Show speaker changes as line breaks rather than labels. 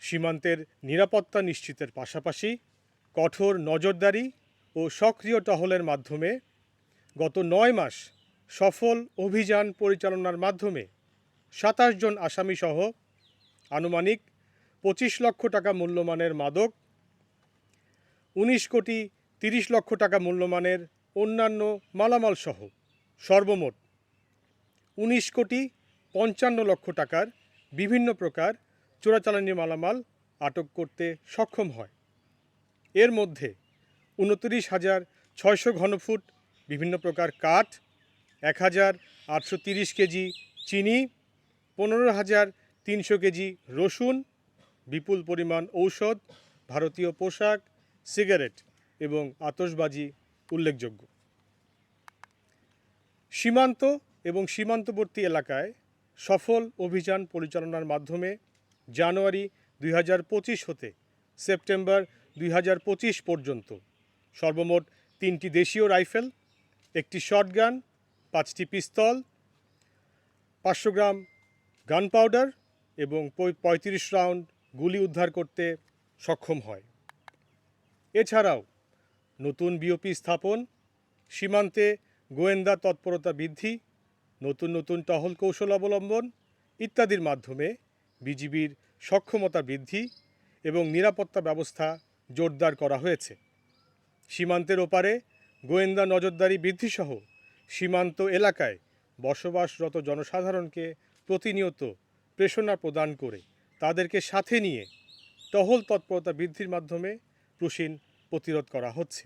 সীমান্তের নিরাপত্তা নিশ্চিতের পাশাপাশি কঠোর নজরদারি ও সক্রিয় টহলের মাধ্যমে গত নয় মাস সফল অভিযান পরিচালনার মাধ্যমে সাতাশ জন আসামিসহ আনুমানিক পঁচিশ লক্ষ টাকা মূল্যমানের মাদক, উনিশ কোটি তিরিশ লক্ষ টাকা মূল্যমানের অন্যান্য মালামাল সহ সর্বমোট উনিশ কোটি পঞ্চান্ন লক্ষ টাকার বিভিন্ন প্রকার চোরাচালানি মালামাল আটক করতে সক্ষম হয়। এর মধ্যে উনত্রিশ হাজার ছয়শো ঘনফুট বিভিন্ন প্রকার কাঠ, এক হাজার আটশো তিরিশ কেজি চিনি, পনেরো হাজার তিনশো কেজি রসুন, বিপুল পরিমাণ ঔষধ, ভারতীয় পোশাক, সিগারেট এবং আতশবাজি উল্লেখযোগ্য। সীমান্ত এবং সীমান্তবর্তী এলাকায় সফল অভিযান পরিচালনার মাধ্যমে জানুয়ারি দুই হাজার পঁচিশ হতে, সেপ্টেম্বর দুই হাজার পঁচিশ পর্যন্ত। সর্বমোট তিনটি দেশীয় রাইফেল, একটি শটগান, পাঁচটি পিস্তল, পাঁচশো গ্রাম গান পাউডার এবং পঁয়ত্রিশ রাউন্ড গুলি উদ্ধার করতে সক্ষম হয়। এছাড়াও নতুন বিওপি স্থাপন, সীমান্তে গোয়েন্দা তৎপরতা বৃদ্ধি, নতুন নতুন টহল কৌশল অবলম্বন ইত্যাদির মাধ্যমে বিজিবির সক্ষমতা বৃদ্ধি এবং নিরাপত্তা ব্যবস্থা জোরদার করা হয়েছে। সীমান্তের ওপারে গোয়েন্দা নজরদারি বৃদ্ধিসহ সীমান্ত এলাকায় বসবাসরত জনসাধারণকে প্রতিনিয়ত প্রেষণা প্রদান করে তাদেরকে সাথে নিয়ে টহল তৎপরতা বৃদ্ধির মাধ্যমে প্রসীন প্রতিরোধ করা হচ্ছে।